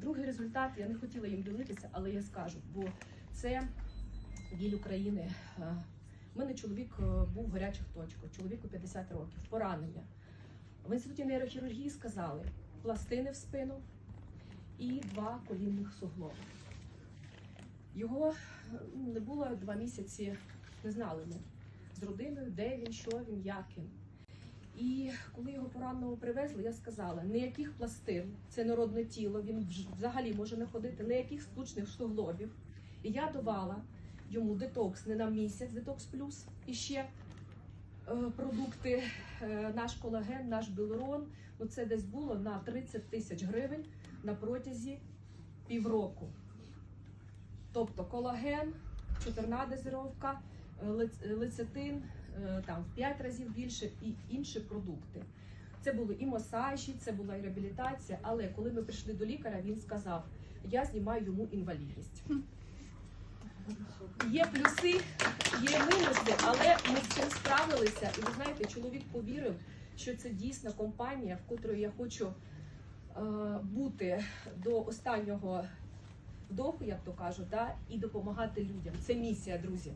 другий результат я не хотіла їм ділитися, але я скажу, бо це біль України. Е, У мене чоловік е, був в гарячих точках, чоловіку 50 років, поранення. В інституті нейрохірургії сказали пластини в спину і два колінних суглоби. Його е, не було два місяці, не знали ми з родиною, де він, що він, як він. І коли його пораненого привезли, я сказала, ніяких пластин, це народне тіло, він взагалі може не ходити, ніяких штучних суглобів. І я давала йому детокс не на місяць, детокс плюс, і ще е, продукти, е, наш колаген, наш білорон. Ну це десь було на 30 тисяч гривень на протязі півроку. Тобто колаген, чотирна дозировка, е, лецитин е, там в 5 разів більше і інші продукти. Це були і масажі, це була і реабілітація. Але коли ми прийшли до лікаря, він сказав: я знімаю йому інвалідність. Є плюси, є мінуси, але ми з цим справилися. І ви знаєте, чоловік повірив, що це дійсно компанія, в котрої я хочу е, бути до останнього вдоху, як то кажуть, да, і допомагати людям. Це місія, друзі.